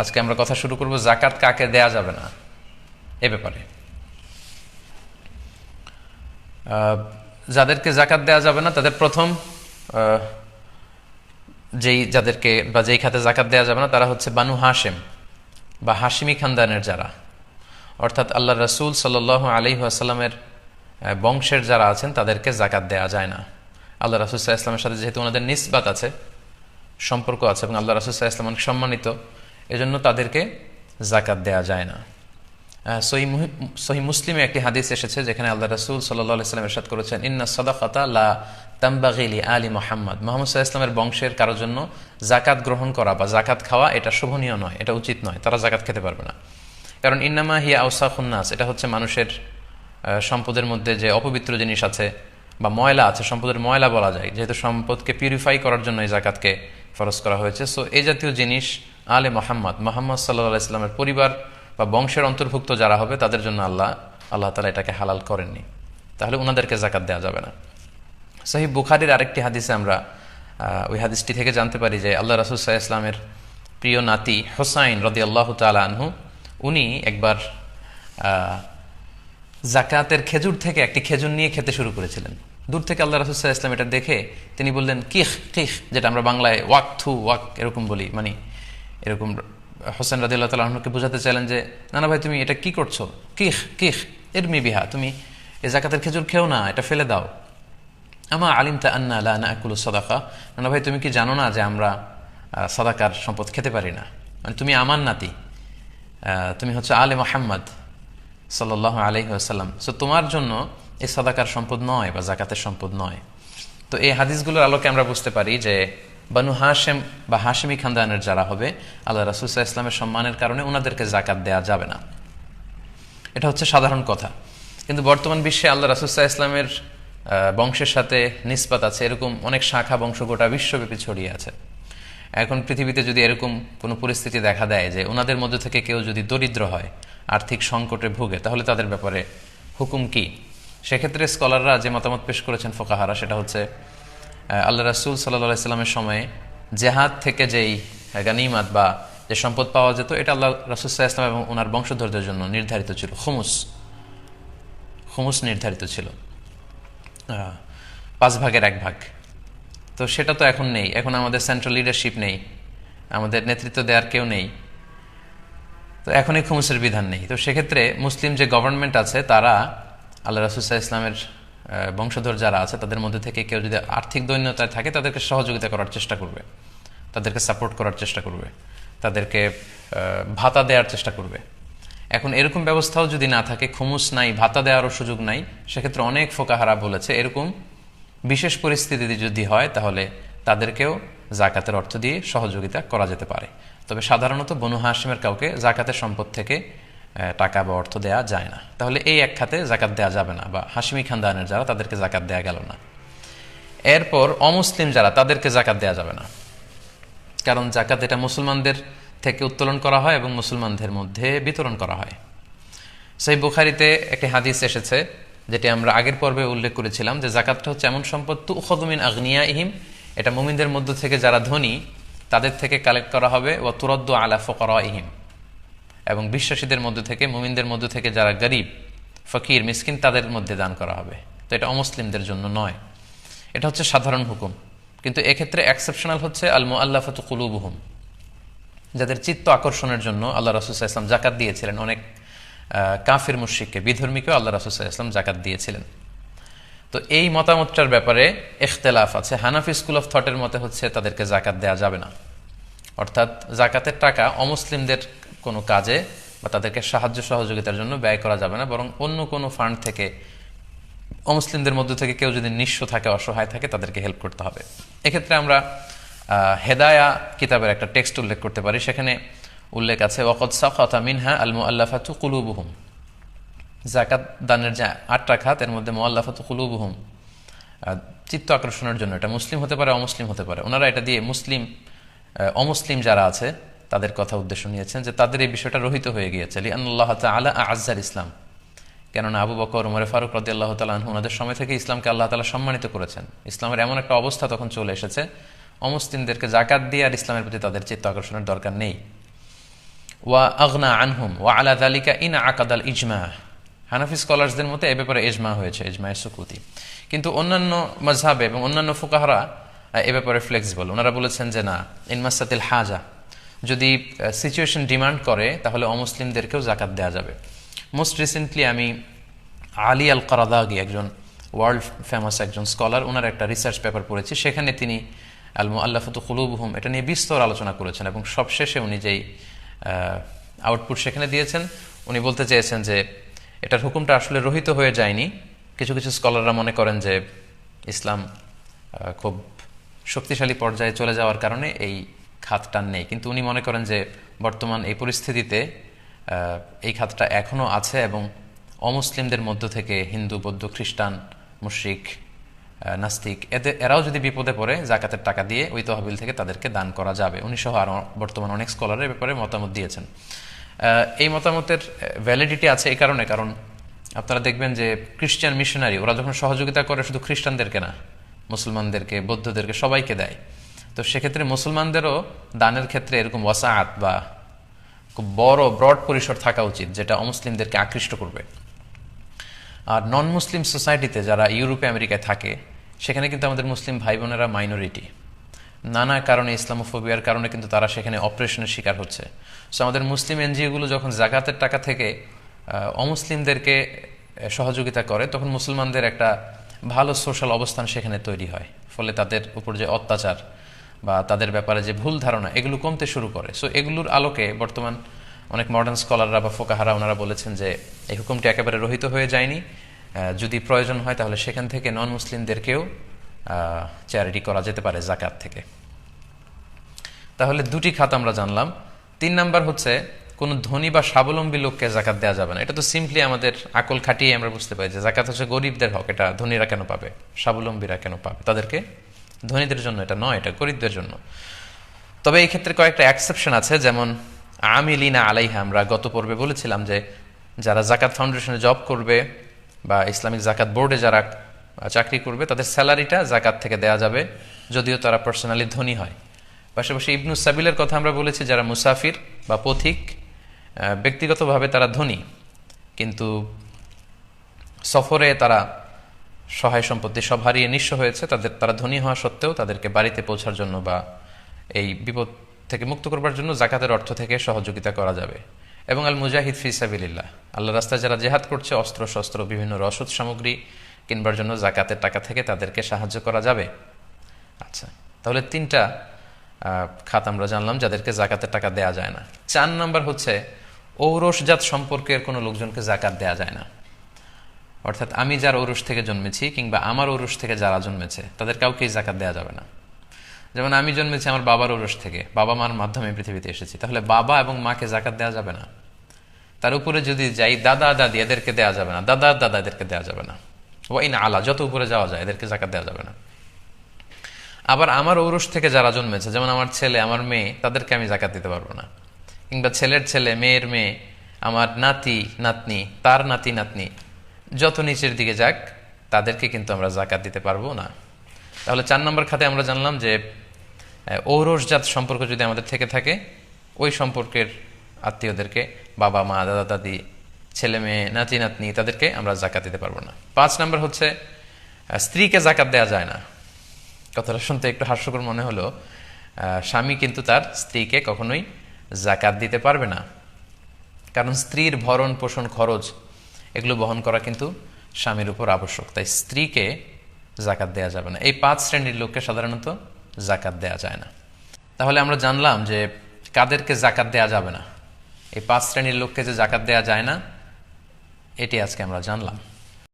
আজকে আমরা কথা শুরু করব জাকাত কাকে দেয়া যাবে না? এ ব্যাপারে। যাদেরকে জাকাত দেয়া যাবে না, তাদের প্রথম যেই যাদেরকে বা যেই খাতে জাকাত দেওয়া যাবে না, তারা হচ্ছে বানু হাশেম বা হাশিমি খানদানের যারা। অর্থাৎ আল্লাহ রসুল সাল আলি আসাল্লামের বংশের যারা আছেন, তাদেরকে জাকাত দেওয়া যায় না। আল্লাহ রসুল সাহা ইসলামের সাথে যেহেতু ওনাদের নিসবাত আছে, সম্পর্ক আছে এবং আল্লাহ রসুল সাহা ইসলাম অনেক সম্মানিত এজন্য তাদেরকে জাকাত দেওয়া যায় না। সহি মুসলিমে একটি হাদিস এসেছে যেখানে আল্লাহ রসুল সাল্লাহ ইসলাম এরশাদ করেছেন, ইন্না সদাকাতা লা তাম্বাগিলি আলী মোহাম্মদ। মোহাম্মদ সাহা ইসলামের বংশের কারোর জন্য জাকাত গ্রহণ করা বা জাকাত খাওয়া এটা শোভনীয় নয়, এটা উচিত নয়, তারা জাকাত খেতে পারবে না। কারণ ইন্নামা হিয়া আউসাখুন্নাস এটা হচ্ছে মানুষের সম্পদের মধ্যে যে অপবিত্র জিনিস আছে বা ময়লা আছে, সম্পদের ময়লা বলা যায়, যেহেতু সম্পদকে পিউরিফাই করার জন্য এই জাকাতকে ফরজ করা হয়েছে। সো এই জাতীয় জিনিস আলে মোহাম্মদ। মোহাম্মদ সাল্লাহ ইসলামের পরিবার বা বংশের অন্তর্ভুক্ত যারা হবে, তাদের জন্য আল্লাহ আল্লাহ তালা এটাকে হালাল করেননি। তাহলে ওনাদেরকে জাকাত দেওয়া যাবে না। সহি বুখারির আরেকটি হাদিসে আমরা ওই হাদিসটি থেকে জানতে পারি যে আল্লাহ রাসুল সাহা ইসলামের প্রিয় নাতি হোসাইন রদি আল্লাহ আনহু, উনি একবার জাকাতের খেজুর থেকে একটি খেজুর নিয়ে খেতে শুরু করেছিলেন। দূর থেকে আল্লাহ রাসুল সাহা ইসলাম এটা দেখে তিনি বললেন, কিহ কিহ, যেটা আমরা বাংলায় ওয়াক থু ওয়াক এরকম বলি মানে এরকম হোসেন রাদিল্লাহ তালাহকে বোঝাতে চাইলেন যে নানা ভাই, তুমি এটা কি করছ? কিহ কিহ? এর বিহা, তুমি এই জাকাতের খেজুর খেও না, এটা ফেলে দাও। আমা আলিম তা আন্না আলা না আকুল সদাকা নানা ভাই, তুমি কি জানো না যে আমরা সদাকার সম্পদ খেতে পারি না? মানে তুমি আমার নাতি তুমি হচ্ছে আলে মোহাম্মদ সাল্লাহ আলহি আসাল্লাম সো তোমার জন্য এই সদাকার সম্পদ নয় বা জাকাতের সম্পদ নয়। তো এই হাদিসগুলোর আলোকে আমরা বুঝতে পারি যে বানু হাশেম বা হাশেমি খানদানের যারা হবে, আল্লাহ রাসুসাহ ইসলামের সম্মানের কারণে ওনাদেরকে জাকাত দেওয়া যাবে না। এটা হচ্ছে সাধারণ কথা। কিন্তু বর্তমান বিশ্বে আল্লাহ রাসুসাহ ইসলামের বংশের সাথে নিসবাত আছে, এরকম অনেক শাখা বংশ গোটা বিশ্বব্যাপী ছড়িয়ে আছে। এখন পৃথিবীতে যদি এরকম কোনো পরিস্থিতি দেখা দেয় যে ওনাদের মধ্যে থেকে কেউ যদি দরিদ্র হয়, আর্থিক সংকটে ভুগে, তাহলে তাদের ব্যাপারে হুকুম কি? সেক্ষেত্রে স্কলাররা যে মতামত পেশ করেছেন ফোকাহারা, সেটা হচ্ছে আল্লাহ রাসুল সাল্লাহ সাল্লামের সময়ে জেহাদ থেকে যেই গানিমাত বা যে সম্পদ পাওয়া যেত, এটা আল্লাহ রাসুল সাল্লাহ ইসলাম এবং ওনার বংশধরদের জন্য নির্ধারিত ছিল। খুমুস খুমুস নির্ধারিত ছিল। পাঁচ ভাগের এক ভাগ। তো সেটা তো এখন নেই। এখন আমাদের সেন্ট্রাল লিডারশিপ নেই। আমাদের নেতৃত্ব দেওয়ার কেউ নেই। তো এখন এই খুমুসের বিধান নেই। তো সেক্ষেত্রে মুসলিম যে গভর্নমেন্ট আছে, তারা আল্লাহ রাসুসাহ ইসলামের বংশধর যারা আছে, তাদের মধ্যে থেকে কেউ যদি আর্থিক দৈন্যতায় থাকে, তাদেরকে সহযোগিতা করার চেষ্টা করবে। তাদেরকে সাপোর্ট করার চেষ্টা করবে। তাদেরকে ভাতা দেওয়ার চেষ্টা করবে। এখন এরকম ব্যবস্থাও যদি না থাকে, খুমুস নাই, ভাতা দেওয়ারও সুযোগ নাই, সেক্ষেত্রে অনেক ফোকাহারা বলেছে, এরকম বিশেষ পরিস্থিতি যদি হয়, তাহলে তাদেরকেও জাকাতের অর্থ দিয়ে সহযোগিতা করা যেতে পারে। তবে সাধারণত বনু হাসিমের কাউকে জাকাতের সম্পদ থেকে টাকা বা অর্থ দেওয়া যায় না। তাহলে এই এক খাতে জাকাত দেওয়া যাবে না বা হাসিমি খানদানের যারা, তাদেরকে জাকাত দেওয়া গেল না। এরপর অমুসলিম যারা, তাদেরকে জাকাত দেওয়া যাবে না। কারণ জাকাত এটা মুসলমানদের থেকে উত্তোলন করা হয় এবং মুসলমানদের মধ্যে বিতরণ করা হয়। সেই বুখারিতে একটি হাদিস এসেছে, যেটি আমরা আগের পর্বে উল্লেখ করেছিলাম যে জাকাতটা হচ্ছে এমন সম্পদ তু উখদমিন আগ্নিয়া ইহিম এটা মুমিনদের মধ্য থেকে যারা ধনী, তাদের থেকে কালেক্ট করা হবে ও তুরদ্দ আলা ফকরা ইহিম এবং বিশ্বাসীদের মধ্যে থেকে, মুমিনদের মধ্য থেকে যারা গরিব, ফকির, মিসকিন, তাদের মধ্যে দান করা হবে। তো এটা অমুসলিমদের জন্য নয়। এটা হচ্ছে সাধারণ হুকুম। কিন্তু এক্ষেত্রে এক্সেপশনাল হচ্ছে আল মুআল্লাফাতু কুলুবুহুম। যাদের চিত্ত আকর্ষণের জন্য আল্লাহ রাসুসাহ ইসলাম জাকাত দিয়েছিলেন। অনেক কাফির মুশিককে বিধর্মীকেও আল্লাহ রাসুসাহ ইসলাম জাকাত দিয়েছিলেন। তো এই মতামতটার ব্যাপারে এখতেলাফ আছে। হানাফি স্কুল অফ থটের মতে হচ্ছে তাদেরকে জাকাত দেওয়া যাবে না। অর্থাৎ জাকাতের টাকা অমুসলিমদের কোনো কাজে বা তাদেরকে সাহায্য সহযোগিতার জন্য ব্যয় করা যাবে না, বরং অন্য কোনো ফান্ড থেকে, অমুসলিমদের মধ্য থেকে কেউ যদি নিঃস্ব থাকে, অসহায় থাকে, তাদেরকে হেল্প করতে হবে। এক্ষেত্রে আমরা হেদায়া কিতাবের একটা টেক্সট উল্লেখ করতে পারি। সেখানে উল্লেখ আছে ওকদ সাফাতা মিনহা আল মুআল্লাফাতু কুলুবুহুম। জাকাত দানের যে আটটা খাত এর মধ্যে মোয়াল্লাফাতু কুলুবুহুম। চিত্ত আকর্ষণের জন্য। এটা মুসলিম হতে পারে, অমুসলিম হতে পারে। ওনারা এটা দিয়ে মুসলিম অমুসলিম যারা আছে, তাদের কথা উদ্দেশ্য নিয়েছেন যে তাদের এই বিষয়টা রহিত হয়ে গিয়েছে। আল্লাহ তালা আজার ইসলাম। কেননা আবু বকর, উমরে ফারুক রদি আল্লাহ তালাহ ওনাদের সময় থেকে ইসলামকে আল্লাহ তালা সম্মানিত করেছেন। ইসলামের এমন একটা অবস্থা তখন চলে এসেছে, অমুসলিমদেরকে জাকাত দিয়ে আর ইসলামের প্রতি তাদের চিত্ত আকর্ষণের দরকার নেই। ওয়া আগনা আনহুম, ওয়া আলা দালিকা ইন আকাদাল ইজমা। হানাফি স্কলার্সদের মতে এ ব্যাপারে এজমা হয়েছে এজমায়ের সুকুতি। কিন্তু অন্যান্য মজহাবে এবং অন্যান্য ফুকাহারা এ ব্যাপারে ফ্লেক্সিবল ওনারা বলেছেন যে না ইনমাসাতিল হাজা, যদি সিচুয়েশন ডিমান্ড করে, তাহলে অমুসলিমদেরকেও জাকাত দেওয়া যাবে। মোস্ট রিসেন্টলি আমি আলী আল কারাদাগি একজন ওয়ার্ল্ড ফেমাস একজন স্কলার ওনার একটা রিসার্চ পেপার পড়েছি, সেখানে তিনি আল আল্লাফত কুলুবহুম, এটা নিয়ে বিস্তর আলোচনা করেছেন, এবং সবশেষে উনি যেই আউটপুট সেখানে দিয়েছেন, উনি বলতে চেয়েছেন যে, এটার হুকুমটা আসলে রহিত হয়ে যায়নি। কিছু কিছু স্কলাররা মনে করেন যে, ইসলাম খুব শক্তিশালী পর্যায়ে চলে যাওয়ার কারণে এই খাতটা নেই। কিন্তু উনি মনে করেন যে বর্তমান এই পরিস্থিতিতে এই খাতটা এখনও আছে এবং অমুসলিমদের মধ্য থেকে হিন্দু, বৌদ্ধ, খ্রিস্টান, মুশ্রিক নাস্তিক এতে এরাও যদি বিপদে পড়ে জাকাতের টাকা দিয়ে ওই তহবিল থেকে তাদেরকে দান করা যাবে। উনি সহ আরও বর্তমান অনেক স্কলারের ব্যাপারে মতামত দিয়েছেন। এই মতামতের ভ্যালিডিটি আছে এই কারণে। কারণ আপনারা দেখবেন যে খ্রিস্টান মিশনারি ওরা যখন সহযোগিতা করে শুধু খ্রিস্টানদেরকে না মুসলমানদেরকে, বৌদ্ধদেরকে সবাইকে দেয়। তো সেক্ষেত্রে মুসলমানদেরও দানের ক্ষেত্রে এরকম ওয়াসাহাত বা খুব বড়, ব্রড পরিসর থাকা উচিত, যেটা অমুসলিমদেরকে আকৃষ্ট করবে। আর নন মুসলিম সোসাইটিতে যারা ইউরোপে, আমেরিকায় থাকে, সেখানে কিন্তু আমাদের মুসলিম ভাই বোনেরা মাইনরিটি নানা কারণে ইসলামোফোবিয়ার কারণে কিন্তু তারা সেখানে অপারেশনের শিকার হচ্ছে। সো আমাদের মুসলিম এনজিওগুলো যখন জাকাতের টাকা থেকে অমুসলিমদেরকে সহযোগিতা করে, তখন মুসলমানদের একটা ভালো সোশ্যাল অবস্থান সেখানে তৈরি হয়। ফলে তাদের উপর যে অত্যাচার বা তাদের ব্যাপারে যে ভুল ধারণা, এগুলো কমতে শুরু করে। সো এগুলোর আলোকে বর্তমান অনেক মডার্ন স্কলাররা বা ফোকাহারা ওনারা বলেছেন যে, এই হুকুমটি একেবারে রহিত হয়ে যায়নি। যদি প্রয়োজন হয় তাহলে সেখান থেকে নন মুসলিমদেরকেও চ্যারিটি করা যেতে পারে জাকাত থেকে। তাহলে দুটি খাত আমরা জানলাম। তিন নাম্বার হচ্ছে কোনো ধনী বা স্বাবলম্বী লোককে জাকাত দেওয়া যাবে না। এটা তো সিম্পলি আমাদের আকল খাটিয়ে আমরা বুঝতে পারি যে জাকাত হচ্ছে গরিবদের হক, এটা ধনীরা কেন পাবে? স্বাবলম্বীরা কেন পাবে? তাদেরকে ধনীদের জন্য এটা নয়, এটা গরিবদের জন্য। তবে এই ক্ষেত্রে কয়েকটা অ্যাকসেপশন আছে, যেমন আমিলিনা আলাইহা, আমরা গত পর্বে বলেছিলাম যে যারা জাকাত ফাউন্ডেশনে জব করবে বা ইসলামিক জাকাত বোর্ডে যারা চাকরি করবে, তাদের স্যালারিটা জাকাত থেকে দেয়া যাবে, যদিও তারা পার্সোনালি ধনী হয়। পাশাপাশি ইবনু সাবিলের কথা আমরা বলেছি, যারা মুসাফির বা পথিক ব্যক্তিগতভাবে তারা ধনী, কিন্তু সফরে তারা সহায় সম্পত্তি সব হারিয়ে নিঃস্ব হয়েছে। তাদের, তারা ধনী হওয়া সত্ত্বেও তাদেরকে বাড়িতে পৌঁছার জন্য বা এই বিপদ থেকে মুক্ত করবার জন্য জাকাতের অর্থ থেকে সহযোগিতা করা যাবে। এবং আল মুজাহিদ ফিসাবিল্লাহ আল্লাহ রাস্তায় যারা জেহাদ করছে, অস্ত্র, শস্ত্র, বিভিন্ন রসদ সামগ্রী কিনবার জন্য জাকাতের টাকা থেকে তাদেরকে সাহায্য করা যাবে। আচ্ছা তাহলে তিনটা খাত আমরা জানলাম যাদেরকে জাকাতের টাকা দেয়া যায় না। চার নাম্বার হচ্ছে ঔরসজাত সম্পর্কের কোনো লোকজনকে জাকাত দেয়া যায় না। অর্থাৎ আমি যার ঔরস থেকে জন্মেছি কিংবা আমার ঔরস থেকে যারা জন্মেছে, তাদের কাউকেই জাকাত দেওয়া যাবে না। যেমন আমি জন্মেছি আমার বাবার ঔরস থেকে, বাবা মার মাধ্যমে পৃথিবীতে এসেছি, তাহলে বাবা এবং মাকে জাকাত দেওয়া যাবে না। তার উপরে যদি যাই দাদা দাদি, এদেরকে দেওয়া যাবে না। দাদা দাদা, এদেরকে দেওয়া যাবে না। ওই না আলা, যত উপরে যাওয়া যায়, এদেরকে জাকাত দেওয়া যাবে না। আবার আমার ঔরস থেকে যারা জন্মেছে, যেমন আমার ছেলে, আমার মেয়ে, তাদেরকে আমি জাকাত দিতে পারব না। কিংবা ছেলের ছেলে, মেয়ের মেয়ে, আমার নাতি, নাতনি, তার নাতি, নাতনি, যত নিচের দিকে যাক, তাদেরকে কিন্তু আমরা জাকাত দিতে পারব না। তাহলে চার নম্বর খাতে আমরা জানলাম যে ঔরসজাত সম্পর্ক যদি আমাদের থেকে থাকে, ওই সম্পর্কের আত্মীয়দেরকে বাবা, মা, দাদা, দাদি, ছেলে, মেয়ে, নাতি, নাতনি, তাদেরকে আমরা জাকাত দিতে পারব না। পাঁচ নম্বর হচ্ছে স্ত্রীকে জাকাত দেওয়া যায় না। কথাটা শুনতে একটু হাস্যকর মনে হলো স্বামী কিন্তু তার স্ত্রীকে কখনোই জাকাত দিতে পারবে না। কারণ স্ত্রীর ভরণ পোষণ খরচ, এগুলো বহন করা কিন্তু স্বামীর উপর আবশ্যক। তাই স্ত্রীকে জাকাত দেয়া যাবে না। এই পাঁচ শ্রেণির লোককে সাধারণত জাকাত দেয়া যায় না। তাহলে আমরা জানলাম যে কাদেরকে জাকাত দেয়া যাবে না? এই পাঁচ শ্রেণির লোককে যে জাকাত দেয়া যায় না, এটি আজকে আমরা জানলাম।